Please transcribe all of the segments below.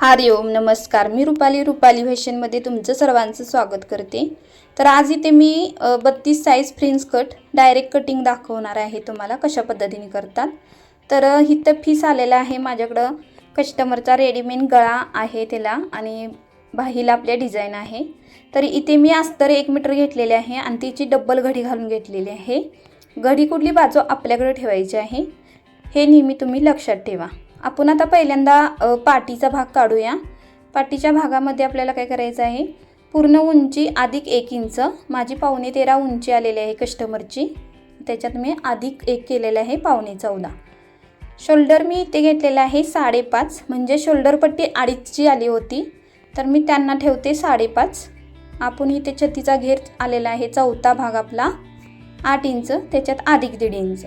हरिओम नमस्कार. मी रुपाली रुपाली फॅशनमध्ये तुमचं सर्वांचं स्वागत करते. तर आज इथे मी बत्तीस size fringe cut direct cutting दाखवणार आहे तुम्हाला कशा पद्धतीने करतात. तर इथं फीस आलेला आहे माझ्याकडं. कस्टमरचा रेडीमेड गळा आहे त्याला आणि बाहीला आपल्या डिझाईन आहे. तर इथे मी अस्तर एक मीटर घेतलेले आहे आणि तिची डब्बल घडी घालून घेतलेली आहे. घडी कुठली बाजू आपल्याकडे ठेवायची आहे हे नेहमी तुम्ही लक्षात ठेवा. आपण आता पहिल्यांदा पाठीचा पाटीचा भाग काढूया. पाटीच्या भागामध्ये आपल्याला काय करायचं आहे? पूर्ण उंची अधिक एक इंच माझी पावणे तेरा उंची आलेली आहे कस्टमरची. त्याच्यात मी अधिक एक केलेलं आहे पावणे चौदा. शोल्डर मी इथे घेतलेलं आहे साडेपाच म्हणजे शोल्डर पट्टी अडीचची आली होती तर मी त्यांना ठेवते साडेपाच. आपण इथे छतीचा घेर आलेला आहे चौथा भाग आपला आठ इंच त्याच्यात अधिक दीड इंच.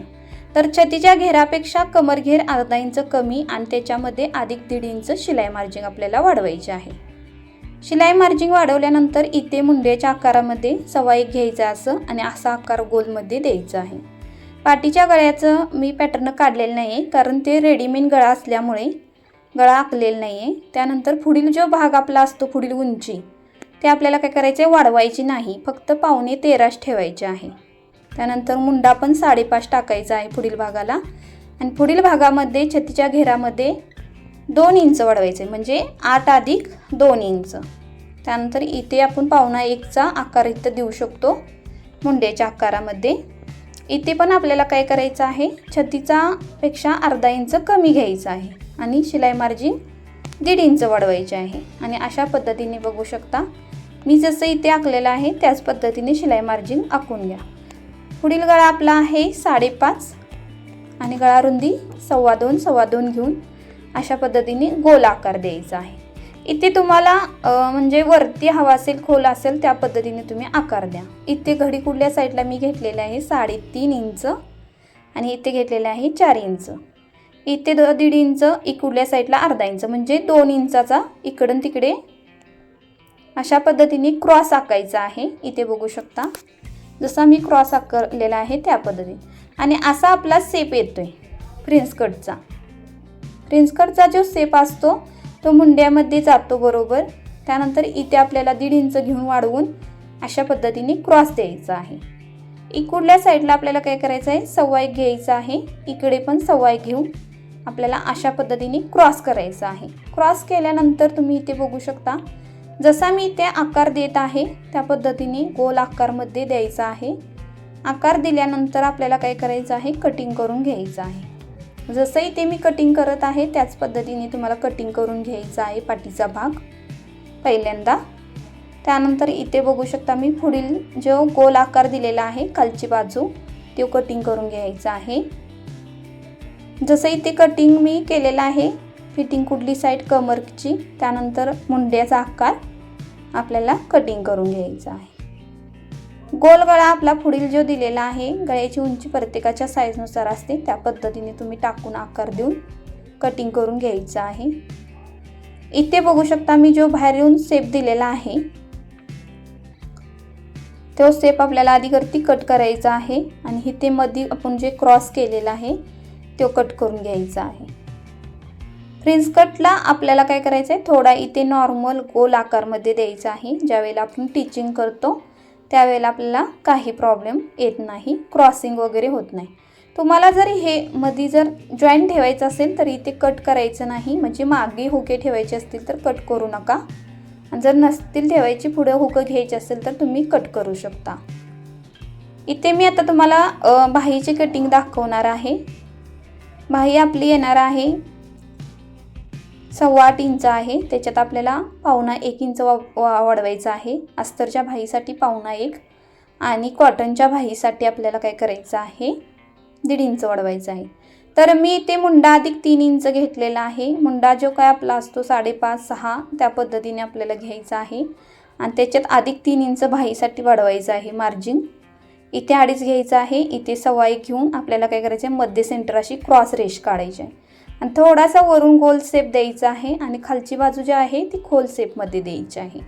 तर छतीच्या घेरापेक्षा कमर घेर अर्धा इंच कमी आणि त्याच्यामध्ये अधिक दीड इंच शिलाई मार्जिंग आपल्याला वाढवायची आहे. शिलाई मार्जिंग वाढवल्यानंतर इथे मुंड्याच्या आकारामध्ये सवा एक घ्यायचा असं आणि असा आकार गोलमध्ये द्यायचा आहे. पाठीच्या गळ्याचं मी पॅटर्न काढलेलं नाही आहे कारण ते रेडीमेड गळा असल्यामुळे गळा आखलेला नाही आहे त्यानंतर पुढील जो भाग आपला असतो पुढील उंची ते आपल्याला काय करायचे वाढवायची नाही. फक्त पावणे तेराच ठेवायचे आहे. त्यानंतर मुंडा पण साडेपाच टाकायचा आहे पुढील भागाला. आणि पुढील भागामध्ये छतीच्या घेरामध्ये दोन इंच वाढवायचे म्हणजे आठ अधिक दोन इंच. त्यानंतर इथे आपण पावणा एकचा आकार इथं देऊ शकतो मुंड्याच्या आकारामध्ये. इथे पण आपल्याला काय करायचं आहे छतीचा पेक्षा अर्धा इंच कमी घ्यायचा आहे आणि शिलाई मार्जिन दीड इंच वाढवायचे आहे. आणि अशा पद्धतीने बघू शकता मी जसं इथे आखलेलं आहे त्याच पद्धतीने शिलाई मार्जिन आखून घ्या. पुढील गळा आपला आहे साडेपाच. आणि गळा रुंदी सव्वा दोन सव्वा दोन घेऊन अशा पद्धतीने गोल आकार द्यायचा आहे. इथे तुम्हाला म्हणजे वरती हवा असेल खोल असेल त्या पद्धतीने तुम्ही आकार द्या. इथे घडी कुठल्या साईडला मी घेतलेलं आहे? साडेतीन इंच. आणि इथे घेतलेलं आहे चार इंच. इथे द दीड इंच इकडल्या साईडला अर्धा इंच. म्हणजे दोन इंचाचा इकडून तिकडे अशा पद्धतीने क्रॉस आकायचा आहे. इथे बघू शकता. जसा मी क्रॉस आकारलेला आहे त्या पद्धतीने. आणि असा आपला सेप येतोय प्रिन्स कटचा प्रिन्स कटचा जो सेप असतो तो मुंड्यामध्ये जातो बरोबर. त्यानंतर इथे आपल्याला दीड इंच घेऊन वाढवून अशा पद्धतीने क्रॉस द्यायचा आहे. इकडल्या साईडला आपल्याला काय करायचं आहे? सव्वा एक घ्यायचा आहे. इकडे पण सव्वा एक घेऊन आपल्याला अशा पद्धतीने क्रॉस करायचा आहे. क्रॉस केल्यानंतर तुम्ही इथे बघू शकता जसा मी इथे आकार देत आहे त्या पद्धतीने गोल आकारमध्ये द्यायचा आहे. आकार दिल्यानंतर आपल्याला काय करायचं आहे? कटिंग करून घ्यायचं आहे. जसं इथे मी कटिंग करत आहे त्याच पद्धतीने तुम्हाला कटिंग करून घ्यायचं आहे पाठीचा भाग पहिल्यांदा. त्यानंतर इथे बघू शकता मी पुढील जो गोल आकार दिलेला आहे खालची बाजू तो कटिंग करून घ्यायचा आहे. जसं इथे कटिंग मी केलेलं आहे फिटिंग कुठली साईड कमरची. त्यानंतर मुंड्याचा आकार आपल्याला कटिंग करून घ्यायचा आहे. गोल गळा आपला पुढील जो दिलेला आहे गळ्याची उंची प्रत्येकाच्या साईजनुसार असते. त्या पद्धतीने तुम्ही टाकून आकार देऊन कटिंग करून घ्यायचं आहे. इथे बघू शकता मी जो बाहेर येऊन सेप दिलेला आहे तो सेप आपल्याला आधी करती कट करायचा आहे. आणि इथे मध्ये आपण जे क्रॉस केलेला आहे तो कट करून घ्यायचा आहे. फ्रिन्स कटला आपल्याला काय करायचं आहे थोडा इथे नॉर्मल गोल आकारमध्ये द्यायचा आहे. ज्यावेळेला आपण टिचिंग करतो त्यावेळेला आपल्याला काही प्रॉब्लेम येत नाही. क्रॉसिंग वगैरे होत नाही. तुम्हाला जर हे मध्ये जर जॉईंट ठेवायचं असेल तर इथे कट करायचं नाही. म्हणजे मागे हुके ठेवायचे असतील तर कट करू नका. आणि जर नसतील ठेवायची पुढे हुकं घ्यायची असेल तर तुम्ही कट करू शकता. इथे मी आता तुम्हाला बाहीची कटिंग दाखवणार आहे. बाही आपली येणार आहे. सव्वा आठ इंच आहे. त्याच्यात आपल्याला पावणा एक इंच वा वा- वाढवायचं आहे. अस्तरच्या भाईसाठी पावणा एक आणि कॉटनच्या भाईसाठी आपल्याला काय करायचं आहे? दीड इंच वाढवायचं आहे. तर मी ते मुंडा अधिक तीन इंच घेतलेला आहे. मुंडा जो काय आपला असतो साडेपाच सहा त्या पद्धतीने आपल्याला घ्यायचा आहे. आणि त्याच्यात अधिक तीन इंच भाईसाठी वाढवायचं आहे मार्जिन. इथे अडीच घ्यायचं आहे. इथे सवाई घेऊन आपल्याला काय करायचं आहे? मध्य सेंटर अशी क्रॉस रेश काढायची आहे. आणि थोडासा वरून गोल सेप द्यायचा आहे आणि खालची बाजू जी आहे ती खोल सेपमध्ये द्यायची आहे.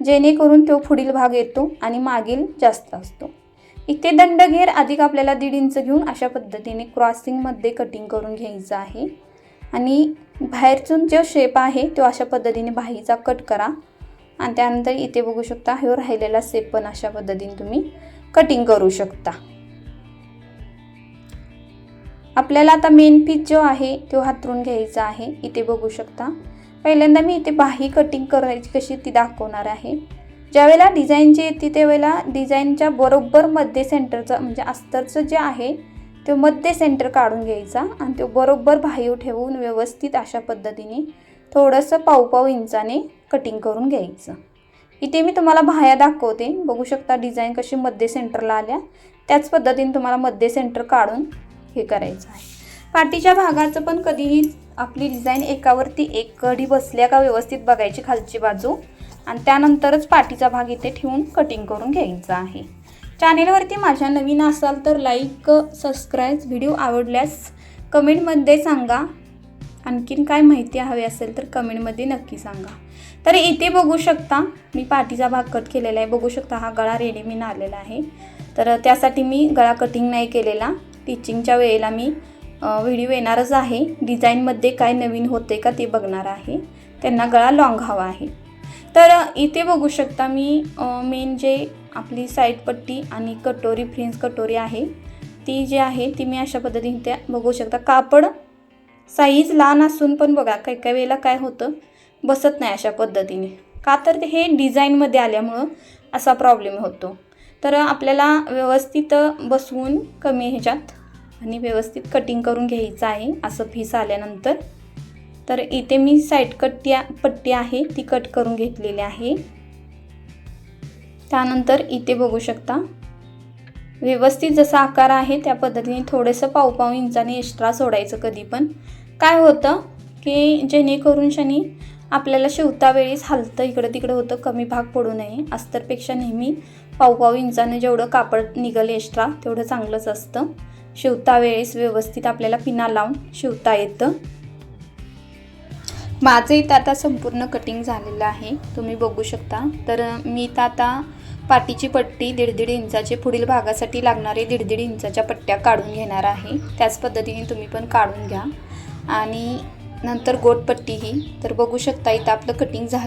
जेणेकरून तो पुढील भाग येतो आणि मागील जास्त असतो. इथे दंडघेर अधिक आपल्याला दीड इंच घेऊन अशा पद्धतीने क्रॉसिंगमध्ये कटिंग करून घ्यायचं आहे. आणि बाहेरचून जो शेप आहे तो अशा पद्धतीने बाहीचा कट करा. आणि त्यानंतर इथे बघू शकता ह्यो राहिलेला सेप पण अशा पद्धतीने तुम्ही कटिंग करू शकता. आपल्याला आता मेन पीस जो आहे तो हातरून घ्यायचा आहे. इथे बघू शकता. पहिल्यांदा मी इथे बाही कटिंग करायची कशी ती दाखवणार आहे. ज्यावेळेला डिझाईनची येते त्यावेळेला डिझाईनच्या बरोबर मध्य सेंटरचं म्हणजे अस्तरचं जे आहे तो मध्य सेंटर काढून घ्यायचा आणि तो बरोबर बाहीव ठेवून व्यवस्थित अशा पद्धतीने थोडंसं पावपाव इंचाने कटिंग करून घ्यायचं. इथे मी तुम्हाला बाह्या दाखवते. बघू शकता डिझाईन कशी मध्य सेंटरला आल्या. त्याच पद्धतीने तुम्हाला मध्य सेंटर काढून हे करायचं आहे. पाठीच्या भागाचं पण कधीही आपली डिझाईन एकावरती एक कडी बसल्या का व्यवस्थित बघायची खालची बाजू? आणि त्यानंतरच पाठीचा भाग इथे ठेवून कटिंग करून घ्यायचा आहे. चॅनेलवरती माझ्या नवीन असाल तर लाईक सबस्क्राईब व्हिडिओ आवडल्यास कमेंटमध्ये सांगा. आणखीन काय माहिती हवी असेल तर कमेंटमध्ये नक्की सांगा. तर इथे बघू शकता मी पाठीचा भाग कट केलेला आहे. बघू शकता हा गळा रेडीमेड आलेला आहे. तर त्यासाठी मी गळा कटिंग नाही केलेला. टीचिंगच्या वेळेला मी व्हिडिओ येणारच आहे. डिझाईनमध्ये काय नवीन होते का ते बघणार आहे. त्यांना गळा लॉंग हवा आहे. तर इथे बघू शकता मी मेन जे आपली साईड पट्टी आणि कटोरी फ्रेंच कटोरी आहे ती जी आहे ती मी अशा पद्धतीने त्या बघू शकता. कापड साईज लहान असून पण बघा काही काही वेळेला काय होतं बसत नाही अशा पद्धतीने. का तर हे डिझाईनमध्ये आल्यामुळं असा प्रॉब्लेम होतो. तर आपल्याला व्यवस्थित बसवून कमी ह्याच्यात आणि व्यवस्थित कटिंग करून घ्यायचं आहे असं पीस आल्यानंतर. तर इथे मी साईड कट्ट्या पट्टी आहे ती कट करून घेतलेली आहे. त्यानंतर इथे बघू शकता. व्यवस्थित जसा आकार आहे त्या पद्धतीने थोडंसं पावपाव इंचाने एक्स्ट्रा सोडायचं कधी पण. काय होतं की जेणेकरून शनी आपल्याला शिवता वेळीच हलतं इकडं तिकडं होतं कमी भाग पडू नये अस्तरपेक्षा नेहमी पावपाव इंचाने जेवढं कापड निघाल एक्स्ट्रा तेवढं चांगलंच असतं. शिवता वेळेस व्यवस्थित आपल्याला पिना लावून शिवता येतं. माझं इथं आता संपूर्ण कटिंग झालेलं आहे. तुम्ही बघू शकता. तर मी इथं आता पाठीची पट्टी दीड दीड इंचाचे पुढील भागासाठी लागणारे दीड दीड इंचाच्या पट्ट्या काढून घेणार आहे. त्याच पद्धतीने तुम्ही पण काढून घ्या. आणि नंतर गोटपट्टी ही. तर बघू शकता इथं आपलं कटिंग झालं.